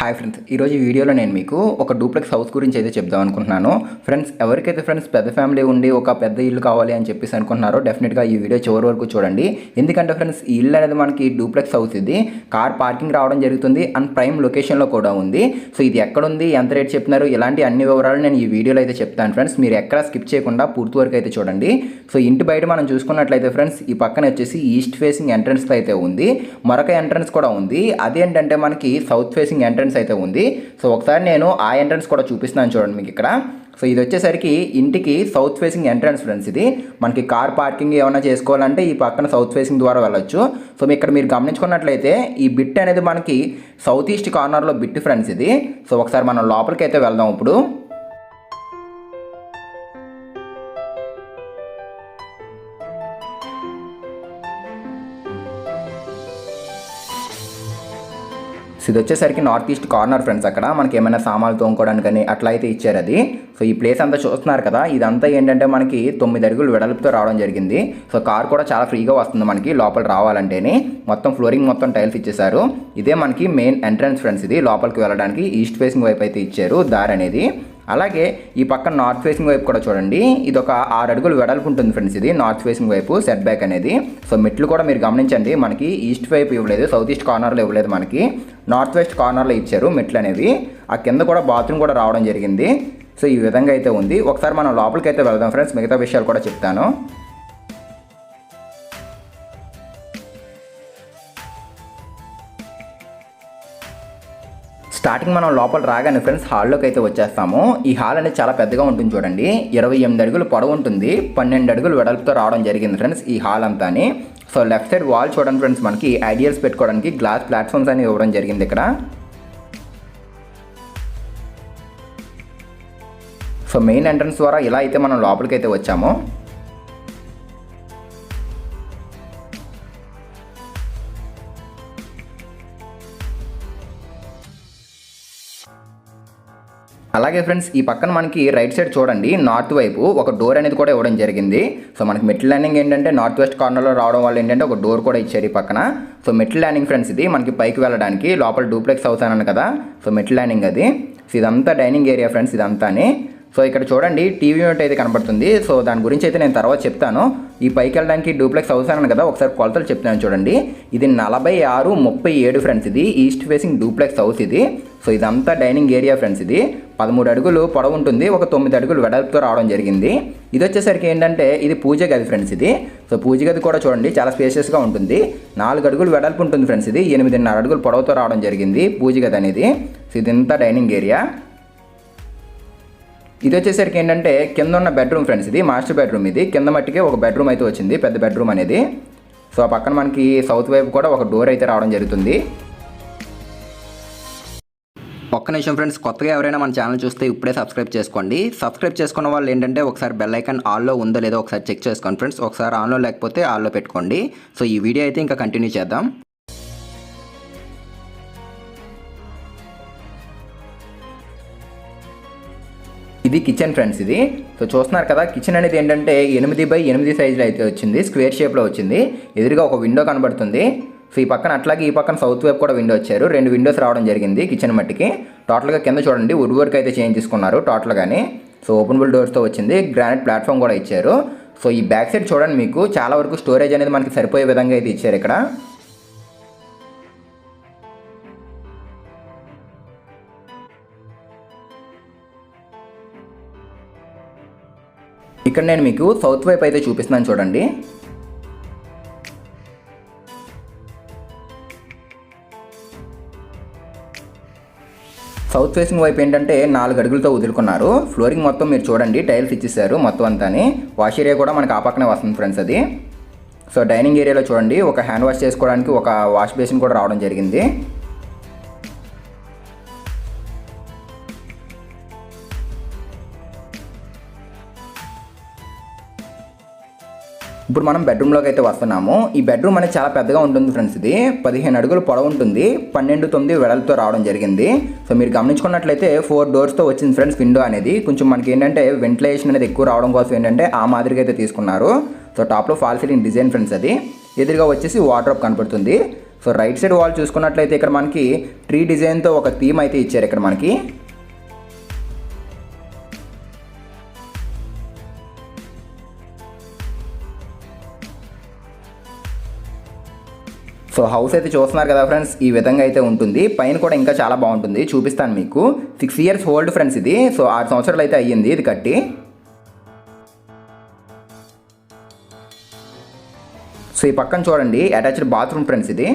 Hi friends ఈరోజు ఈ వీడియోలో నేను మీకు ఒక డూప్లెక్స్ హౌస్ గురించి అయితే చెప్దాం అనుకుంటున్నాను. ఫ్రెండ్స్ ఎవరికైతే ఫ్రెండ్స్ పెద్ద ఫ్యామిలీ ఉండి ఒక పెద్ద ఇల్లు కావాలి అని చెప్పేసి అనుకుంటున్నారో డెఫినెట్గా ఈ వీడియో చివరి వరకు చూడండి. ఎందుకంటే ఫ్రెండ్స్ ఈ ఇల్లు అనేది మనకి డూప్లెక్స్ హౌస్ ఇది. కార్ పార్కింగ్ రావడం జరుగుతుంది అండ్ ప్రైమ్ లొకేషన్లో కూడా ఉంది. సో ఇది ఎక్కడుంది? ఎంత రేట్ చెప్తున్నారు? ఇలాంటి అన్ని వివరాలు నేను ఈ వీడియోలో అయితే చెప్తాను ఫ్రెండ్స్ మీరు ఎక్కడ స్కిప్ చేయకుండా పూర్తి వరకు అయితే చూడండి. సో ఇంటి బయట మనం చూసుకున్నట్లయితే ఫ్రెండ్స్ ఈ పక్కన వచ్చేసి ఈస్ట్ ఫేసింగ్ ఎంట్రన్స్ అయితే ఉంది. మరొక ఎంట్రన్స్ కూడా ఉంది. అదేంటంటే మనకి సౌత్ ఫేసింగ్ ఎంట్రన్స్ అయితే ఉంది. సో ఒకసారి నేను ఆ ఎంట్రన్స్ కూడా చూపిస్తున్నాను చూడండి మీకు ఇక్కడ. సో ఇది వచ్చేసరికి ఇంటికి సౌత్ ఫేసింగ్ ఎంట్రన్స్ ఫ్రెండ్స్ ఇది. మనకి కార్ పార్కింగ్ ఏమైనా చేసుకోవాలంటే ఈ పక్కన సౌత్ ఫేసింగ్ ద్వారా వెళ్ళొచ్చు. సో మీ ఇక్కడ మీరు గమనించుకున్నట్లయితే ఈ బిట్ అనేది మనకి సౌత్ ఈస్ట్ కార్నర్లో బిట్ ఫ్రెండ్స్ ఇది. సో ఒకసారి మనం లోపలికి అయితే వెళ్దాం ఇప్పుడు. ఇది వచ్చేసరికి నార్త్ ఈస్ట్ కార్నర్ ఫ్రెండ్స్ అక్కడ మనకి ఏమైనా సామాన్లు తోముకోవడానికి కానీ అట్లా అయితే ఇచ్చారు అది. సో ఈ ప్లేస్ అంతా చూస్తున్నారు కదా ఇదంతా ఏంటంటే మనకి తొమ్మిది అడుగులు వెడల్పుతో రావడం జరిగింది. సో కార్ కూడా చాలా ఫ్రీగా వస్తుంది మనకి లోపల రావాలంటేనే. మొత్తం ఫ్లోరింగ్ మొత్తం టైల్స్ ఇచ్చేసారు ఇదే మనకి మెయిన్ ఎంట్రన్స్ ఫ్రెండ్స్ ఇది లోపలికి వెళ్ళడానికి ఈస్ట్ ఫేసింగ్ వైపు అయితే ఇచ్చారు దారి అనేది. అలాగే ఈ పక్కన నార్త్ ఫేసింగ్ వైపు కూడా చూడండి ఇది ఒక ఆరు అడుగులు వెడల్పు ఉంటుంది ఫ్రెండ్స్ ఇది నార్త్ ఫేసింగ్ వైపు సెట్ బ్యాక్ అనేది. సో మెట్లు కూడా మీరు గమనించండి మనకి ఈస్ట్ వైపు ఇవ్వలేదు సౌత్ ఈస్ట్ కార్నర్లో ఇవ్వలేదు మనకి. నార్త్ వెస్ట్ కార్నర్లో ఇచ్చారు మెట్లు అనేవి. ఆ కింద కూడా బాత్రూమ్ కూడా రావడం జరిగింది. సో ఈ విధంగా అయితే ఉంది. ఒకసారి మనం లోపలికి అయితే వెళ్దాం ఫ్రెండ్స్. మిగతా విషయాలు కూడా చెప్తాను. స్టార్టింగ్ మనం లోపల రాగానే ఫ్రెండ్స్ హాల్లోకి అయితే వచ్చేస్తాము. ఈ హాల్ అనేది చాలా పెద్దగా ఉంటుంది చూడండి. ఇరవై ఎనిమిది అడుగులు పొడవు ఉంటుంది. పన్నెండు అడుగులు వెడల్పుతో రావడం జరిగింది ఫ్రెండ్స్ ఈ హాల్ అంతాని. సో లెఫ్ట్ సైడ్ వాల్ చూడండి ఫ్రెండ్స్ మనకి ఐడియల్స్ పెట్టుకోవడానికి గ్లాస్ ప్లాట్ఫామ్స్ అనేవి ఇవ్వడం జరిగింది ఇక్కడ. సో మెయిన్ ఎంట్రన్స్ ద్వారా ఇలా అయితే మనం లోపలికి అయితే వచ్చాము. అలాగే ఫ్రెండ్స్ ఈ పక్కన మనకి రైట్ సైడ్ చూడండి నార్త్ వైపు ఒక డోర్ అనేది కూడా ఇవ్వడం జరిగింది. సో మనకి మెట్ల ల్యాండింగ్ ఏంటంటే నార్త్ వెస్ట్ కార్నర్లో రావడం వల్ల ఏంటంటే ఒక డోర్ కూడా ఇచ్చారు ఈ పక్కన. సో మెట్ల ల్యాండింగ్ ఫ్రెండ్స్ ఇది మనకి పైకి వెళ్ళడానికి లోపల డూప్లెక్స్ హౌస్ అన్నాను కదా. సో మెట్ల ల్యాండింగ్ అది. సో ఇదంతా డైనింగ్ ఏరియా ఫ్రెండ్స్ ఇదంతాని. సో ఇక్కడ చూడండి టీవీ యూనిట్ అయితే కనబడుతుంది. సో దాని గురించి అయితే నేను తర్వాత చెప్తాను. ఈ పైకి వెళ్ళడానికి డూప్లెక్స్ హౌస్ అన్నాను కదా ఒకసారి కొలతలు చెప్తాను చూడండి. ఇది నలభై ఆరు ముప్పై ఏడు ఫ్రెండ్స్ ఇది. ఈస్ట్ ఫేసింగ్ డూప్లెక్స్ హౌస్ ఇది. సో ఇదంతా డైనింగ్ ఏరియా ఫ్రెండ్స్ ఇది. పదమూడు అడుగులు పొడవు ఉంటుంది. ఒక తొమ్మిది అడుగులు వెడల్పుతో రావడం జరిగింది. ఇది వచ్చేసరికి ఏంటంటే ఇది పూజ గది ఫ్రెండ్స్ ఇది. సో పూజ గది కూడా చూడండి చాలా స్పేషియస్గా ఉంటుంది. నాలుగు అడుగులు వెడల్పు ఉంటుంది ఫ్రెండ్స్ ఇది. ఎనిమిదిన్నర అడుగులు పొడవుతో రావడం జరిగింది పూజ గది అనేది. సో ఇదంతా డైనింగ్ ఏరియా ఇది వచ్చేసరికి ఏంటంటే కింద ఉన్న బెడ్రూమ్ ఫ్రెండ్స్ ఇది మాస్టర్ బెడ్రూమ్ ఇది. కింద మట్టికే ఒక బెడ్రూమ్ అయితే వచ్చింది పెద్ద బెడ్రూమ్ అనేది. సో ఆ పక్కన మనకి సౌత్ వైపు కూడా ఒక డోర్ అయితే రావడం జరుగుతుంది. ఒక్క నిమిషం ఫ్రెండ్స్ కొత్తగా ఎవరైనా మన ఛానల్ చూస్తే ఇప్పుడే సబ్స్క్రైబ్ చేసుకోండి. సబ్స్క్రైబ్ చేసుకున్న వాళ్ళు ఏంటంటే ఒకసారి బెల్ ఐకాన్ ఆల్లో ఉందో లేదో ఒకసారి చెక్ చేసుకోండి ఫ్రెండ్స్. ఒకసారి ఆన్లో లేకపోతే ఆల్లో పెట్టుకోండి. సో ఈ వీడియో అయితే ఇంకా కంటిన్యూ చేద్దాం. ఇది కిచెన్ ఫ్రెండ్స్ ఇది. సో చూస్తున్నారు కదా కిచెన్ అనేది ఏంటంటే ఎనిమిది బై ఎనిమిది సైజులో అయితే వచ్చింది స్క్వేర్ షేప్లో వచ్చింది. ఎదురుగా ఒక విండో కనబడుతుంది. సో ఈ పక్కన అట్లాగే ఈ పక్కన సౌత్ వైపు కూడా విండో వచ్చారు. రెండు విండోస్ రావడం జరిగింది కిచెన్ మట్టికి. టోటల్గా కింద చూడండి వుడ్ వర్క్ అయితే చేంజ్ చేసుకున్నారు టోటల్గానే సో ఓపెనబుల్ డోర్స్తో వచ్చింది గ్రానైట్ ప్లాట్ఫామ్ కూడా ఇచ్చారు. సో ఈ బ్యాక్ సైడ్ చూడండి మీకు చాలా వరకు స్టోరేజ్ అనేది మనకి సరిపోయే విధంగా అయితే ఇచ్చారు ఇక్కడ. ఇక్కడ నేను మీకు సౌత్ వైపు అయితే చూపిస్తున్నాను చూడండి. సౌత్ ఫేసింగ్ వైపు ఏంటంటే నాలుగు అడుగులతో వదులుకున్నారు. ఫ్లోరింగ్ మొత్తం మీరు చూడండి టైల్స్ ఇచ్చేసారు మొత్తం అంతాని. వాష్ ఏరియా కూడా మనకి ఆ పక్కనే వస్తుంది ఫ్రెండ్స్ అది. సో డైనింగ్ ఏరియాలో చూడండి ఒక హ్యాండ్ వాష్ చేసుకోవడానికి ఒక వాష్ బేసిన్ కూడా రావడం జరిగింది. ఇప్పుడు మనం బెడ్రూమ్లోకి అయితే వస్తున్నాము. ఈ బెడ్రూమ్ అనేది చాలా పెద్దగా ఉంటుంది ఫ్రెండ్స్ ఇది. పదిహేను అడుగులు పొడవు ఉంటుంది. పన్నెండు తొమ్మిది వెడల్తో రావడం జరిగింది. సో మీరు గమనించుకున్నట్లయితే ఫోర్ డోర్స్తో వచ్చింది ఫ్రెండ్స్ విండో అనేది. కొంచెం మనకి ఏంటంటే వెంటిలేషన్ అనేది ఎక్కువ రావడం కోసం ఏంటంటే ఆ మాదిరిగా అయితే తీసుకున్నారు. సో టాప్లో ఫాల్ సీలింగ్ డిజైన్ ఫ్రెండ్స్ అది. ఎదురుగా వచ్చేసి వాటర్ కనపడుతుంది. సో రైట్ సైడ్ వాల్ చూసుకున్నట్లయితే ఇక్కడ మనకి ట్రీ డిజైన్తో ఒక థీమ్ అయితే ఇచ్చారు ఇక్కడ మనకి. సో హౌస్ అయితే చూస్తున్నారు కదా ఫ్రెండ్స్ ఈ విధంగా అయితే ఉంటుంది. పైన కూడా ఇంకా చాలా బాగుంటుంది. చూపిస్తాను మీకు. సిక్స్ ఇయర్స్ ఓల్డ్ ఫ్రెండ్స్ ఇది. సో ఆరు సంవత్సరాలు అయితే అయ్యింది ఇది కట్టి. సో ఈ పక్కన చూడండి అటాచ్డ్ బాత్రూమ్ ఫ్రెండ్స్ ఇది.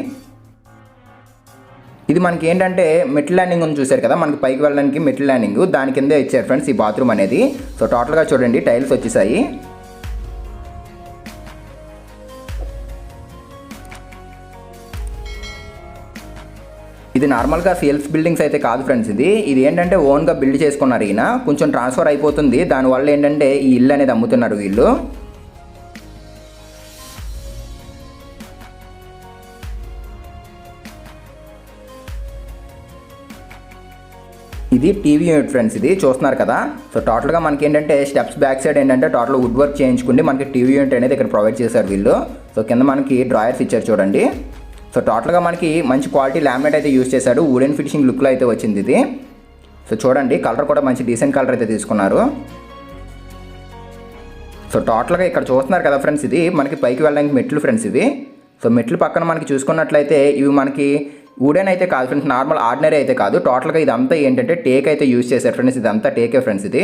ఇది మనకి ఏంటంటే మెట్ల ల్యాండింగ్ ఉంది చూశారు కదా మనకి పైకి వెళ్ళడానికి మెట్ల ల్యాండింగ్ దాని కిందే ఇచ్చారు ఫ్రెండ్స్ ఈ బాత్రూమ్ అనేది. సో టోటల్గా చూడండి టైల్స్ వచ్చేసాయి. ఇది నార్మల్గా సేల్స్ బిల్డింగ్స్ అయితే కాదు ఫ్రెండ్స్ ఇది. ఇది ఏంటంటే ఓన్గా బిల్డ్ చేసుకున్నారు ఈయన కొంచెం ట్రాన్స్ఫర్ అయిపోతుంది. దానివల్ల ఏంటంటే ఈ ఇల్లు అనేది అమ్ముతున్నారు వీళ్ళు. ఇది టీవీ యూనిట్ ఫ్రెండ్స్ ఇది. చూస్తున్నారు కదా? సో టోటల్గా మనకి ఏంటంటే స్టెప్స్ బ్యాక్ సైడ్ ఏంటంటే టోటల్ వుడ్ వర్క్ చేయించుకుంటే మనకి టీవీ యూనిట్ అనేది ఇక్కడ ప్రొవైడ్ చేశారు వీళ్ళు. సో కింద మనకి డ్రాయర్స్ ఇచ్చారు చూడండి. సో టోటల్గా మనకి మంచి క్వాలిటీ ల్యామినేట్ అయితే యూస్ చేశాడు. వుడెన్ ఫినిషింగ్ లుక్లో అయితే వచ్చింది ఇది. సో చూడండి కలర్ కూడా మంచి డీసెంట్ కలర్ అయితే తీసుకున్నారు. సో టోటల్గా ఇక్కడ చూస్తున్నారు కదా ఫ్రెండ్స్ ఇది మనకి పైకి వెళ్ళడానికి మెట్లు ఫ్రెండ్స్ ఇవి. సో మెట్లు పక్కన మనకి చూసుకున్నట్లయితే ఇవి మనకి వుడెన్ అయితే కాదు ఫ్రెండ్స్ నార్మల్ ఆర్డినరీ అయితే కాదు. టోటల్గా ఇదంతా ఏంటంటే టేక్ అయితే యూజ్ చేశారు ఫ్రెండ్స్ ఇదంతా టేకే ఫ్రెండ్స్ ఇది.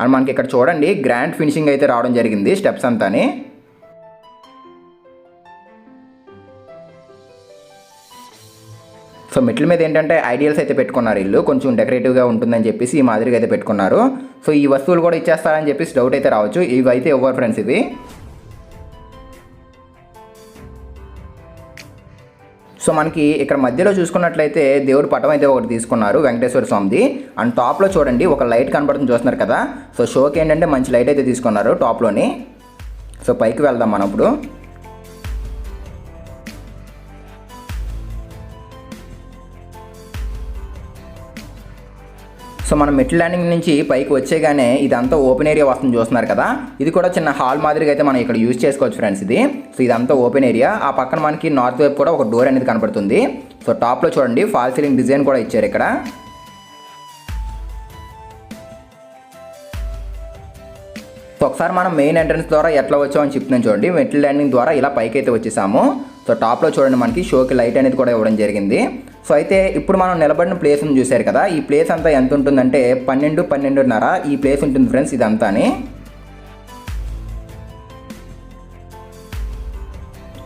అండ్ మనకి ఇక్కడ చూడండి గ్రాండ్ ఫినిషింగ్ అయితే రావడం జరిగింది స్టెప్స్ అంతాని. సో మెట్ల మీద ఏంటంటే ఐడియల్స్ అయితే పెట్టుకున్నారు ఇల్లు. కొంచెం డెకరేటివ్గా ఉంటుందని చెప్పేసి ఈ మాదిరిగా అయితే పెట్టుకున్నారు. సో ఈ వస్తువులు కూడా ఇచ్చేస్తారని చెప్పేసి డౌట్ అయితే రావచ్చు. ఇవి అయితే ఇవ్వరు ఫ్రెండ్స్ ఇవి? సో మనకి ఇక్కడ మధ్యలో చూసుకున్నట్లయితే దేవుడి పటం అయితే ఒకటి తీసుకున్నారు వెంకటేశ్వర స్వామిది. అండ్ టాప్లో చూడండి ఒక లైట్ కనబడుతుంది చూస్తున్నారు కదా. సో షోకి ఏంటంటే మంచి లైట్ అయితే తీసుకున్నారు టాప్లోని సో పైకి వెళ్దాం మనం ఇప్పుడు. సో మనం మెట్ ల్యాండింగ్ నుంచి పైకి వచ్చేగానే ఇదంతా ఓపెన్ ఏరియా వస్తుంది చూస్తున్నారు కదా. ఇది కూడా చిన్న హాల్ మాదిరిగా అయితే మనం ఇక్కడ యూజ్ చేసుకోవచ్చు ఫ్రెండ్స్ ఇది. సో ఇదంతా ఓపెన్ ఏరియా. ఆ పక్కన మనకి నార్త్ వైపు కూడా ఒక డోర్ అనేది కనపడుతుంది. సో టాప్లో చూడండి ఫాల్ సీలింగ్ డిజైన్ కూడా ఇచ్చారు ఇక్కడ. సో ఒకసారి మనం మెయిన్ ఎంట్రన్స్ ద్వారా ఎట్లా వచ్చామని చెప్తున్నాం చూడండి. మెట్ల ల్యాండింగ్ ద్వారా ఇలా పైకి అయితే వచ్చేసాము. సో టాప్లో చూడండి మనకి షోకి లైట్ అనేది కూడా ఇవ్వడం జరిగింది. సో అయితే ఇప్పుడు మనం నిలబడిన ప్లేస్ చూశారు కదా ఈ ప్లేస్ అంతా ఎంత ఉంటుందంటే పన్నెండు పన్నెండున్నర ఈ ప్లేస్ ఉంటుంది ఫ్రెండ్స్ ఇదంతాని.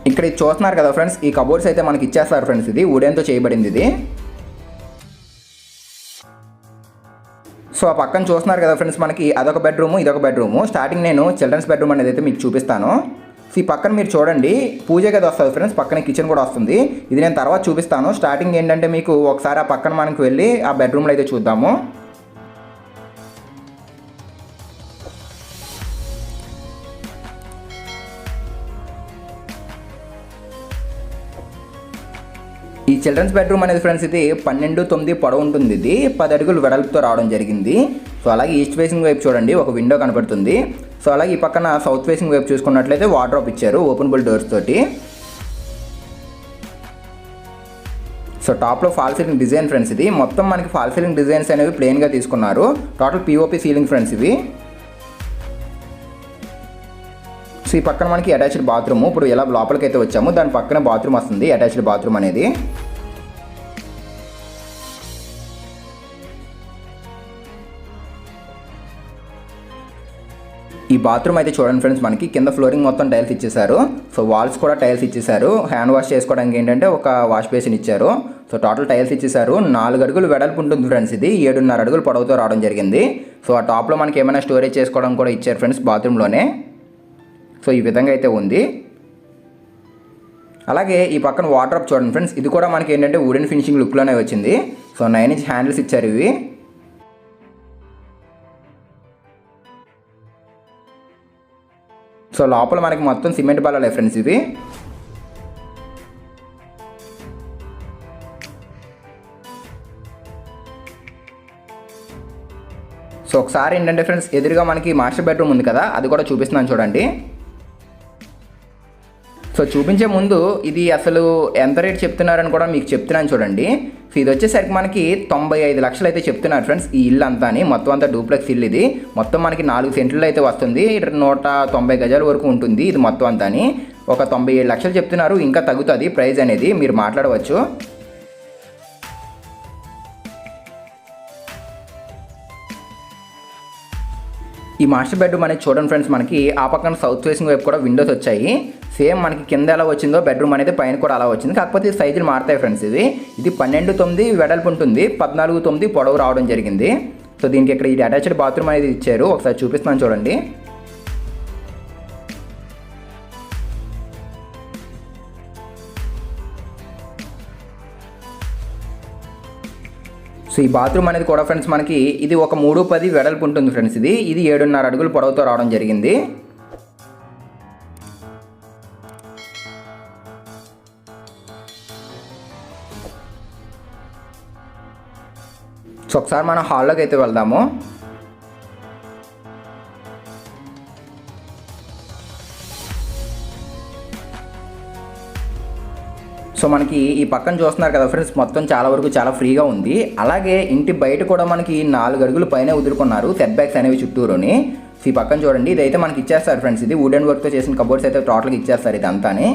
ఇక్కడ ఇది చూస్తున్నారు కదా ఫ్రెండ్స్ ఈ కబోర్డ్స్ అయితే మనకి ఇచ్చేస్తారు ఫ్రెండ్స్ ఇది వుడెన్తో చేయబడింది ఇది. సో ఆ పక్కన చూస్తున్నారు కదా ఫ్రెండ్స్ మనకి అదొక బెడ్రూమ్ ఇదొక బెడ్రూమ్. స్టార్టింగ్ నేను చిల్డ్రన్స్ బెడ్రూమ్ అనేది అయితే మీకు చూపిస్తాను. ఈ పక్కన మీరు చూడండి పూజ గది వస్తుంది ఫ్రెండ్స్ పక్కన కిచెన్ కూడా వస్తుంది. ఇది నేను తర్వాత చూపిస్తాను. స్టార్టింగ్ ఏంటంటే మీకు ఒకసారి ఆ పక్కన మనకి వెళ్ళి ఆ బెడ్రూమ్లో అయితే చూద్దాము. ఈ చిల్డ్రన్స్ బెడ్రూమ్ అనేది ఫ్రెండ్స్ ఇది పన్నెండు తొమ్మిది పొడవు ఉంటుంది. ఇది పది అడుగులు వెడల్పుతో రావడం జరిగింది. సో అలాగే ఈస్ట్ ఫేసింగ్ వైపు చూడండి ఒక విండో కనపడుతుంది. సో అలాగే ఈ పక్కన సౌత్ ఫేసింగ్ వైపు చూసుకున్నట్లయితే వాటర్ ఇచ్చారు ఓపెనబుల్ డోర్స్ తోటి. సో టాప్లో ఫాల్ సీలింగ్ డిజైన్ ఫ్రెండ్స్ ఇది. మొత్తం మనకి ఫాల్ సీలింగ్ డిజైన్స్ అనేవి ప్లెయిన్గా తీసుకున్నారు. టోటల్ పీఓపీ సీలింగ్ ఫ్రెండ్స్ ఇవి. సో ఈ పక్కన మనకి అటాచ్డ్ బాత్రూమ్ ఇప్పుడు ఎలా లోపలికి అయితే వచ్చాము దాని పక్కన బాత్రూమ్ వస్తుంది అటాచ్డ్ బాత్రూమ్ అనేది. ఈ బాత్రూమ్ అయితే చూడండి ఫ్రెండ్స్ మనకి కింద ఫ్లోరింగ్ మొత్తం టైల్స్ ఇచ్చేసారు సో వాల్స్ కూడా టైల్స్ ఇచ్చేసారు హ్యాండ్ వాష్ చేసుకోవడానికి ఏంటంటే ఒక వాష్ బేసిన్ ఇచ్చారు. సో టోటల్ టైల్స్ ఇచ్చేసారు నాలుగు అడుగులు వెడల్పు ఉంటుంది ఫ్రెండ్స్ ఇది. ఏడున్నర అడుగులు పొడవుతో రావడం జరిగింది. సో ఆ టాప్లో మనకి ఏమైనా స్టోరేజ్ చేసుకోవడం కూడా ఇచ్చారు ఫ్రెండ్స్ బాత్రూంలోనే. సో ఈ విధంగా అయితే ఉంది. అలాగే ఈ పక్కన వాటర్ చూడండి ఫ్రెండ్స్. ఇది కూడా మనకి ఏంటంటే వుడెన్ ఫినిషింగ్ లుక్లోనే వచ్చింది. సో నైన్ ఇంచ్ హ్యాండిల్స్ ఇచ్చారు ఇవి. సో లోపల మనకి మొత్తం సిమెంట్ బల్లలే ఫ్రెండ్స్ ఇవి. సో ఒకసారి ఏంటంటే ఫ్రెండ్స్ ఎదురుగా మనకి మాస్టర్ బెడ్రూమ్ ఉంది కదా అది కూడా చూపిస్తున్నాను చూడండి. సో చూపించే ముందు ఇది అసలు ఎంత రేట్ చెప్తున్నారని కూడా మీకు చెప్తున్నాను చూడండి. ఇది వచ్చేసరికి మనకి తొంభై ఐదు లక్షలు అయితే చెప్తున్నారు ఫ్రెండ్స్. ఈ ఇల్లు అంతా అని మొత్తం అంతా డూప్లెక్స్ ఇల్లు ఇది. మొత్తం మనకి నాలుగు సెంట్లు అయితే వస్తుంది నూట తొంభై గజాల వరకు ఉంటుంది ఇది మొత్తం అంతా అని ఒక తొంభై ఏడు లక్షలు చెప్తున్నారు. ఇంకా తగ్గుతుంది ప్రైజ్ అనేది. మీరు మాట్లాడవచ్చు. ఈ మాస్టర్ బెడ్రూమ్ అనేది చూడండి ఫ్రెండ్స్. మనకి ఆ పక్కన సౌత్ ఫేసింగ్ వైపు కూడా విండోస్ వచ్చాయి. సేమ్ మనకి కింద ఎలా వచ్చిందో బెడ్రూమ్ అనేది పైన కూడా అలా వచ్చింది. కాకపోతే సైజులు మారుతాయి ఫ్రెండ్స్ ఇది ఇది పన్నెండు తొమ్మిది వెడల్పు ఉంటుంది. పద్నాలుగు తొమ్మిది పొడవు రావడం జరిగింది. సో దీనికి ఇక్కడ ఇది అటాచ్డ్ బాత్రూమ్ అనేది ఇచ్చారు. ఒకసారి చూపిస్తున్నాను చూడండి. సో ఈ బాత్రూమ్ అనేది కూడా ఫ్రెండ్స్ మనకి ఇది ఒక మూడు పది వెడల్పు ఉంటుంది ఫ్రెండ్స్ ఇది. ఇది ఏడున్నర అడుగులు పొడవుతో రావడం జరిగింది. సో ఒకసారి మనం హాల్లోకి అయితే వెళ్దాము. సో మనకి ఈ పక్కన చూస్తున్నారు కదా ఫ్రెండ్స్ మొత్తం చాలా వరకు చాలా ఫ్రీగా ఉంది. అలాగే ఇంటి బయట కూడా మనకి నాలుగు అడుగులు పైన వదులుకున్నారు సెట్ బ్యాక్స్ అనేవి చుట్టూరుని. సో ఈ పక్కన చూడండి ఇదైతే మనకి ఇచ్చేస్తారు ఫ్రెండ్స్ ఇది వుడెన్ వర్క్తో చేసిన కబోర్డ్స్ అయితే టోటల్గా ఇచ్చేస్తారు ఇదంతాని.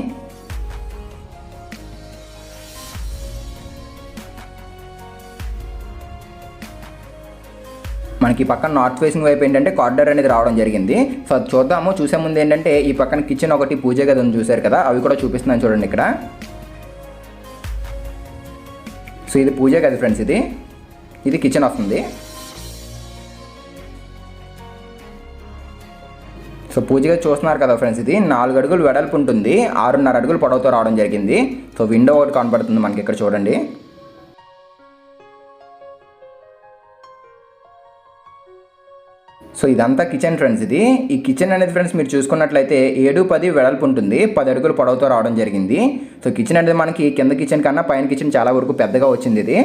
మనకి పక్కన నార్త్ ఫేసింగ్ వైపు ఏంటంటే కార్డర్ అనేది రావడం జరిగింది. సో అది చూద్దాము. చూసే ముందు ఏంటంటే ఈ పక్కన కిచెన్ ఒకటి పూజ గది చూశారు కదా? అవి కూడా చూపిస్తున్నాను చూడండి ఇక్కడ. సో ఇది పూజ గది ఫ్రెండ్స్ ఇది. ఇది కిచెన్ వస్తుంది సో పూజగా చూస్తున్నారు కదా ఫ్రెండ్స్ ఇది. నాలుగు అడుగులు వెడల్పు ఉంటుంది. ఆరున్నర అడుగులు పొడవుతో రావడం జరిగింది. సో విండో ఒకటి కనబడుతుంది మనకి ఇక్కడ చూడండి. సో ఇదంతా కిచెన్ ఫ్రెండ్స్ ఇది. ఈ కిచెన్ అనేది ఫ్రెండ్స్ మీరు చూసుకున్నట్లయితే ఏడు పది వెడల్పు ఉంటుంది. పది అడుగులు పొడవుతో రావడం జరిగింది. సో కిచెన్ అనేది మనకి కింద కిచెన్ కన్నా పైన కిచెన్ చాలా వరకు పెద్దగా వచ్చింది ఇది.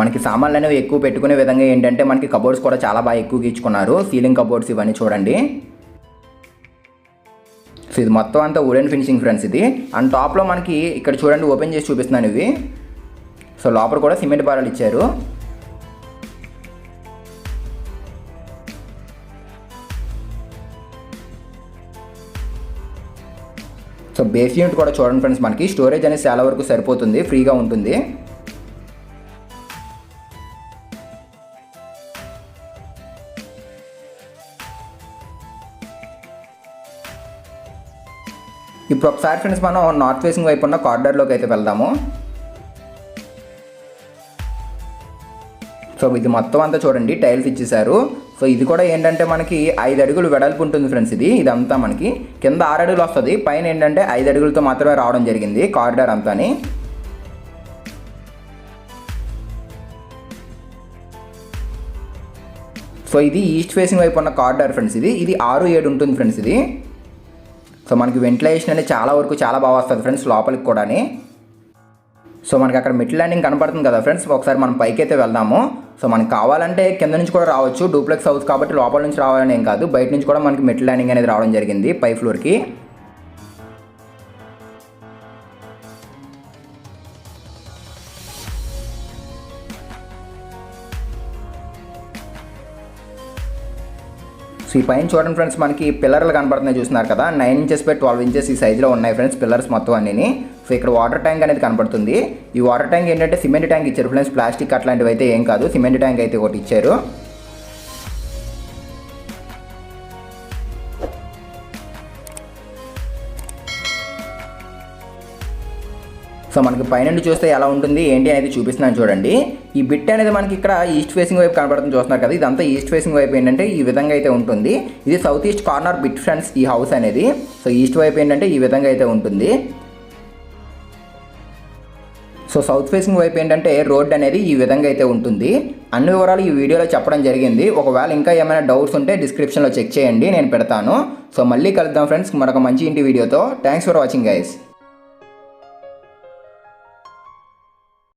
మనకి సామాన్లు అనేవి ఎక్కువ పెట్టుకునే విధంగా ఏంటంటే మనకి కబోర్డ్స్ కూడా చాలా బాగా ఎక్కువ గీచుకున్నారు. సీలింగ్ కబోర్డ్స్ ఇవన్నీ చూడండి. సో ఇది మొత్తం అంతా వుడెన్ ఫినిషింగ్ ఫ్రెండ్స్ ఇది. అండ్ టాప్లో మనకి ఇక్కడ చూడండి ఓపెన్ చేసి చూపిస్తున్నాను ఇవి. సో లోపల కూడా సిమెంట్ బారాలు ఇచ్చారు. సో బేస్ యూనిట్ కూడా చూడండి ఫ్రెండ్స్ మనకి. స్టోరేజ్ అనేది చాలా వరకు సరిపోతుంది ఫ్రీగా ఉంటుంది. ఇప్పుడు ఒకసారి ఫ్రెండ్స్ మనం నార్త్ ఫేసింగ్ వైపు ఉన్న కార్డర్లోకి అయితే వెళ్దాము. సో ఇది మొత్తం అంతా చూడండి టైల్స్ ఇచ్చేసారు సో ఇది కూడా ఏంటంటే మనకి ఐదు అడుగులు వెడల్పు ఉంటుంది ఫ్రెండ్స్ ఇది ఇదంతా మనకి. కింద ఆరు అడుగులు వస్తుంది పైన ఏంటంటే ఐదు అడుగులతో మాత్రమే రావడం జరిగింది కారిడార్ అంతాని. సో ఇది ఈస్ట్ ఫేసింగ్ వైపు ఉన్న కారిడార్ ఫ్రెండ్స్ ఇది ఇది ఆరు ఏడు ఉంటుంది ఫ్రెండ్స్ ఇది. సో మనకి వెంటిలేషన్ అనేది చాలా వరకు చాలా బాగా వస్తుంది ఫ్రెండ్స్ లోపలికి కూడాని. సో మనకి అక్కడ మిడ్ ల్యాండింగ్ కనపడుతుంది కదా ఫ్రెండ్స్ ఒకసారి మనం పైకి అయితే వెళ్దాము. సో మనకి కావాలంటే కింద నుంచి కూడా రావచ్చు డూప్లెక్స్ హౌస్ కాబట్టి లోపల నుంచి రావాలని ఏం కాదు. బయట నుంచి కూడా మనకి మిడ్ ల్యాండింగ్ అనేది రావడం జరిగింది పై ఫ్లోర్కి. సో ఈ పైన చూడండి ఫ్రెండ్స్ మనకి పిల్లర్లు కనబడుతున్నాయి చూస్తున్నారు కదా. Nine inches by twelve inches ఈ సైజులో ఉన్నాయి ఫ్రెండ్స్ పిల్లర్స్ మొత్తం అన్ని సో ఇక్కడ వాటర్ ట్యాంక్ అనేది కనబడుతుంది. ఈ వాటర్ ట్యాంక్ ఏంటంటే సిమెంట్ ట్యాంక్ ఇచ్చారు ఫ్రెండ్స్ ప్లాస్టిక్ అట్లాంటివి అయితే ఏం కాదు. సిమెంట్ ట్యాంక్ అయితే ఒకటి ఇచ్చారు. సో మనకి పైనుండి చూస్తే ఎలా ఉంటుంది ఏంటి అనేది చూపిస్తున్నాను చూడండి. ఈ బిట్ అనేది మనకి ఇక్కడ ఈస్ట్ ఫేసింగ్ వైపు కనబడుతుంది చూస్తున్నారు కదా ఇదంతా ఈస్ట్ ఫేసింగ్ వైపు ఏంటంటే ఈ విధంగా అయితే ఉంటుంది. ఇది south east corner bit friends ఈ హౌస్ అనేది. సో ఈస్ట్ వైపు ఏంటంటే ఈ విధంగా అయితే ఉంటుంది. సో సౌత్ ఫేసింగ్ వైపు ఏంటంటే రోడ్ అనేది ఈ విధంగా అయితే ఉంటుంది. అన్ని వివరాలు ఈ వీడియోలో చెప్పడం జరిగింది. ఒకవేళ ఇంకా ఏమైనా డౌట్స్ ఉంటే డిస్క్రిప్షన్లో చెక్ చేయండి నేను పెడతాను. సో మళ్ళీ కలుద్దాం ఫ్రెండ్స్ మరొక మంచి ఇంటి వీడియోతో థ్యాంక్స్ ఫర్ వాచింగ్ గైస్